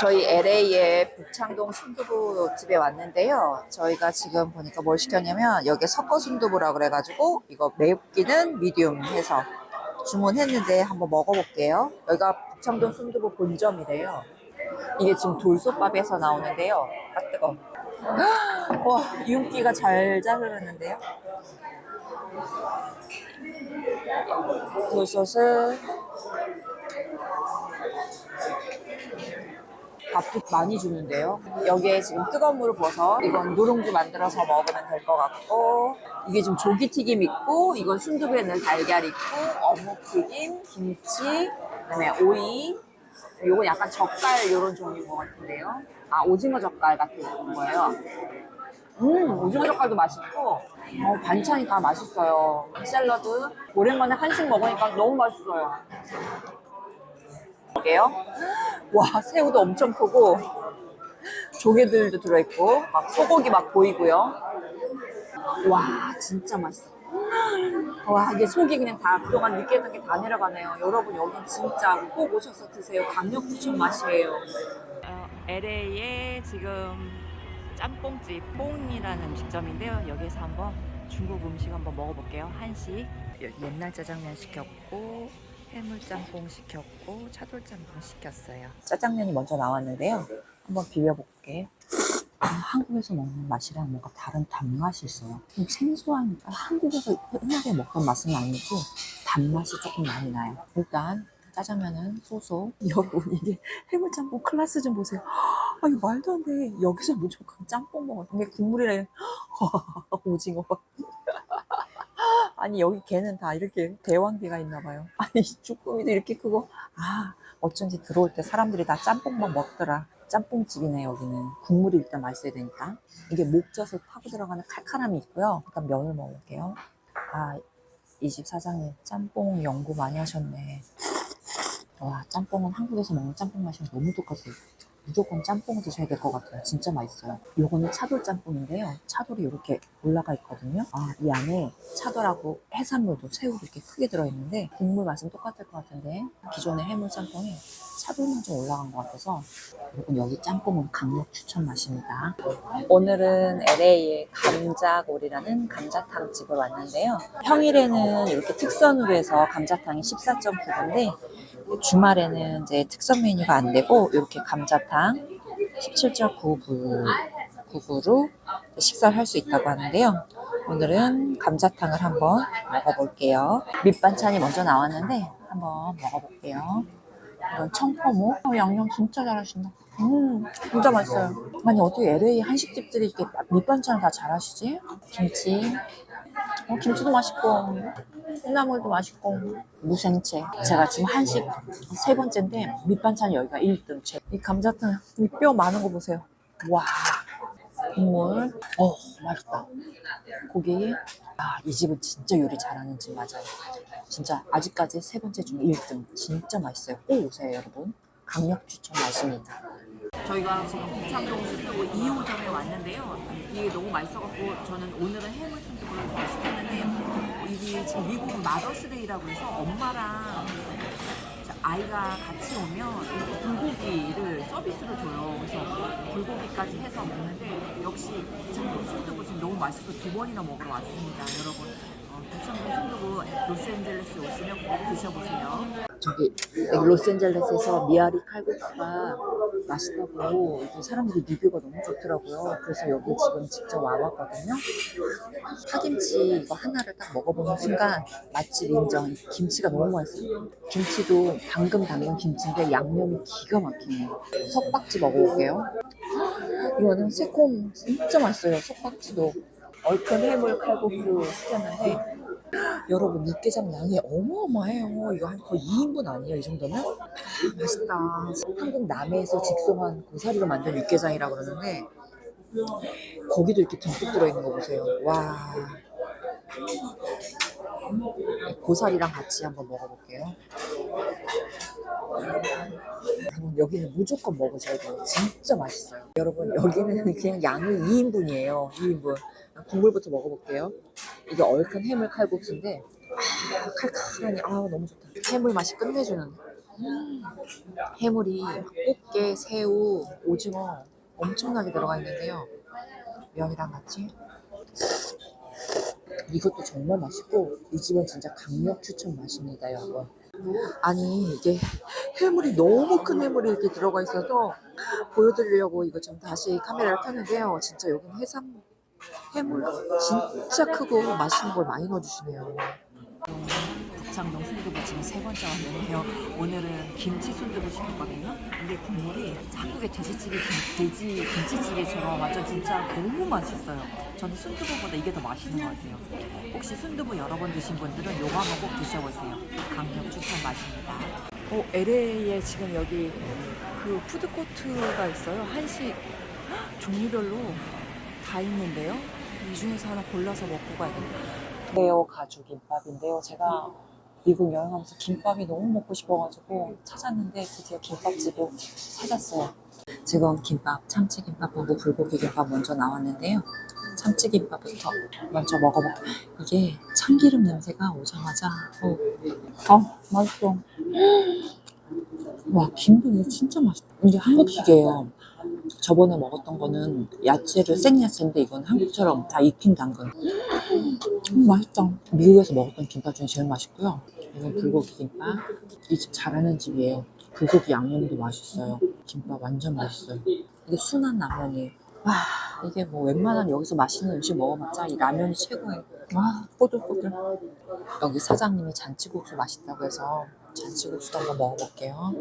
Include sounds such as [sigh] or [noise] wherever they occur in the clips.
저희 LA의 북창동 순두부 집에 왔는데요. 저희가 지금 보니까 뭘 시켰냐면 여기 섞어 순두부라 그래가지고 이거 맵기는 미디움 해서 주문했는데 한번 먹어볼게요. 여기가 북창동 순두부 본점이래요. 이게 지금 돌솥밥에서 나오는데요. 아 뜨거. 와 윤기가 잘 자르는데요. 돌솥을 밥도 많이 주는데요. 여기에 지금 뜨거운 물을 부어서 이건 누룽지 만들어서 먹으면 될 것 같고 이게 지금 조기튀김 있고 이건 순두부에 넣은 달걀 있고 어묵튀김, 김치, 그다음에 오이 요건 약간 젓갈 이런 종류인 것 같은데요. 아 오징어 젓갈 같은 거예요. 음 오징어 젓갈도 맛있고 어, 반찬이 다 맛있어요. 샐러드 오랜만에 한식 먹으니까 너무 맛있어요. 볼게요. 와 새우도 엄청 크고 조개들도 들어있고 막 소고기 막 보이고요. 와 진짜 맛있어. 와 이게 속이 그냥 다 그동안 느끼했던 게 다 내려가네요. 여러분 여기 진짜 꼭 오셔서 드세요. 강력 추천 맛이에요. LA에 지금 짬뽕집 뽕이라는 음식점인데요. 여기서 한번 중국 음식 한번 먹어볼게요. 한식 옛날 짜장면 시켰고 해물짬뽕 시켰고 차돌짬뽕 시켰어요. 짜장면이 먼저 나왔는데요. 한번 비벼볼게요. 아, 한국에서 먹는 맛이랑 뭔가 다른 단맛이 있어요. 좀 생소한 아, 한국에서 흔하게 먹던 맛은 아니고 단맛이 조금 많이 나요. 일단 짜장면은 소소. [laughs] 여러분 이게 해물짬뽕 클래스 좀 보세요. 아 이거 말도 안 돼. 여기서 무조건 짬뽕 먹어. 이게 국물이랑 [laughs] 오징어. 아니 여기 개는 다 이렇게 대왕개가 있나 봐요. [laughs] 아니 쭈꾸미도 이렇게 크고 아 어쩐지 들어올 때 사람들이 다 짬뽕만 먹더라. 짬뽕집이네 여기는 국물이 일단 맛있어야 되니까 이게 목젖을 타고 들어가는 칼칼함이 있고요. 일단 면을 먹을게요. 아 이 집 사장님 짬뽕 연구 많이 하셨네. 와 짬뽕은 한국에서 먹는 짬뽕 맛이랑 너무 똑같아요. 무조건 짬뽕 드셔야 될 것 같아요. 진짜 맛있어요. 요거는 차돌 짬뽕인데요. 차돌이 이렇게 올라가 있거든요. 아, 이 안에 차돌하고 해산물도 새우도 이렇게 크게 들어있는데 국물 맛은 똑같을 것 같은데 기존의 해물 짬뽕에 차돌만 좀 올라간 것 같아서 여러분 여기 짬뽕은 강력 추천 맛입니다. 오늘은 LA의 감자골이라는 감자탕 집을 왔는데요. 평일에는 이렇게 특선으로 해서 감자탕이 14.9인데 주말에는 이제 특선 메뉴가 안 되고 이렇게 감자탕 17.9불 9불로 식사를 할 수 있다고 하는데요. 오늘은 감자탕을 한번 먹어볼게요. 밑반찬이 먼저 나왔는데 한번 먹어볼게요. 이건 청포묵. 어, 양념 진짜 잘하신다. 음, 진짜 맛있어요. 아니 어떻게 LA 한식집들이 이렇게 밑반찬을 다 잘하시지? 김치. 어, 김치도 맛있고 콩나물도 맛있고 무생채 제가 지금 한식 세 번째인데 밑반찬 여기가 1등 이 감자탕 이 뼈 많은 거 보세요. 와 국물. 어 맛있다. 고기. 아이 집은 진짜 요리 잘하는 집 맞아요. 진짜 아직까지 세 번째 중에 1등. 진짜 맛있어요. 꼭 오세요 여러분. 강력 추천 맛입니다. 저희가 지금 북창동 순두부 2호점에 왔는데요. 이게 너무 맛있어갖고 저는 오늘은 해물 순두부를 더 시켰는데 지금 미국은 마더스데이라고 해서 엄마랑 아이가 같이 오면 이렇게 불고기를 서비스로 줘요. 그래서 불고기까지 해서 먹는데 역시 북창동 순두부 지금 너무 맛있어서 두 번이나 먹으러 왔습니다. 여러분 어, 북창동 순두부 로스앤젤레스 오시면 꼭 드셔보세요. 저기 로스앤젤레스에서 미아리 칼국수가 맛있다고 사람들이 리뷰가 너무 좋더라고요. 그래서 여기 지금 직접 와봤거든요. 파김치 이거 하나를 딱 먹어보는 순간 맛집 인정. 김치가 너무 맛있어요. 김치도 방금 담근 김치인데 양념이 기가 막히네요. 석박지 먹어볼게요. 이거는 새콤 진짜 맛있어요. 석박지도 얼큰 해물 칼국수 시켰는데 여러분 육개장 양이 어마어마해요. 이거 한 거의 2인분 아니에요? 이 정도면? 아, 맛있다. 한국 남해에서 직송한 고사리로 만든 육개장이라 그러는데 거기도 이렇게 듬뿍 들어있는 거 보세요. 와. 고사리랑 같이 한번 먹어볼게요. 여기는 무조건 먹으셔야 돼요. 진짜 맛있어요. 여러분 여기는 그냥 양이 2인분이에요. 2인분. 국물부터 먹어볼게요. 이게 얼큰 해물 칼국수인데 아, 칼칼하니 아 너무 좋다. 해물 맛이 끝내주는. 해물이 꽃게, 새우, 오징어 엄청나게 들어가 있는데요. 면이랑 같이 이것도 정말 맛있고 이 집은 진짜 강력 추천 맛입니다, 여러분. 아니 이게 해물이 너무 큰 해물이 이렇게 들어가 있어서 보여드리려고 이거 좀 다시 카메라를 켰는데요. 진짜 여기는 해삼 해물 진짜 크고 맛있는 걸 많이 넣어주시네요. 북창동 순두부 지금 세 번째 왔는데요. 오늘은 김치 순두부 시켰거든요. 근데 국물이 한국의 돼지찌개, 김, 돼지 김치찌개처럼 완전 진짜 너무 맛있어요. 저는 순두부보다 이게 더 맛있는 것 같아요. 혹시 순두부 여러 번 드신 분들은 요거 한번 꼭 드셔보세요. 강력 추천 맛입니다. 어, LA에 지금 여기 그 푸드코트가 있어요. 한식 헉, 종류별로 다 있는데요. 이 중에서 하나 골라서 먹고 가야겠다. 레오 가죽 김밥인데요. 제가 미국 여행하면서 김밥이 너무 먹고 싶어가지고 찾았는데 드디어 김밥집을 찾았어요. 지금 김밥, 참치김밥하고 불고기 김밥 먼저 나왔는데요. 참치김밥부터 먼저 먹어볼게요. 이게 참기름 냄새가 오자마자 어, 아 맛있어. [gasps] 와 김도 이거 진짜 맛있다. 이게 한국식이에요. 저번에 먹었던 거는 야채를 생야채인데 이건 한국처럼 다 익힌 당근. 음, 맛있다. 미국에서 먹었던 김밥 중에 제일 맛있고요. 이건 불고기 김밥. 이 집 잘하는 집이에요. 불고기 양념도 맛있어요. 김밥 완전 맛있어요. 이게 순한 라면이에요. 와, 이게 뭐 웬만한 여기서 맛있는 음식 먹어봤자 이 라면이 최고예요. 와, 꼬들꼬들. 여기 사장님이 잔치국수 맛있다고 해서 잔치국수도 한번 먹어볼게요.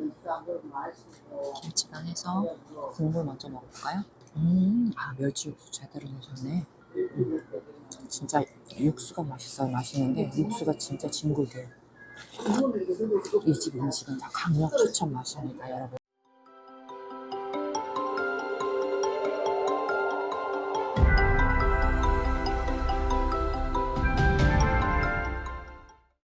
김치랑 해서 국물 먼저 먹어볼까요? 음, 아, 멸치육수 제대로 넣으셨네. 음, 진짜 육수가 맛있어요. 맛있는데 육수가 진짜 진국이에요. 이 집 음식은 다 강력 추천 맛입니다, 여러분.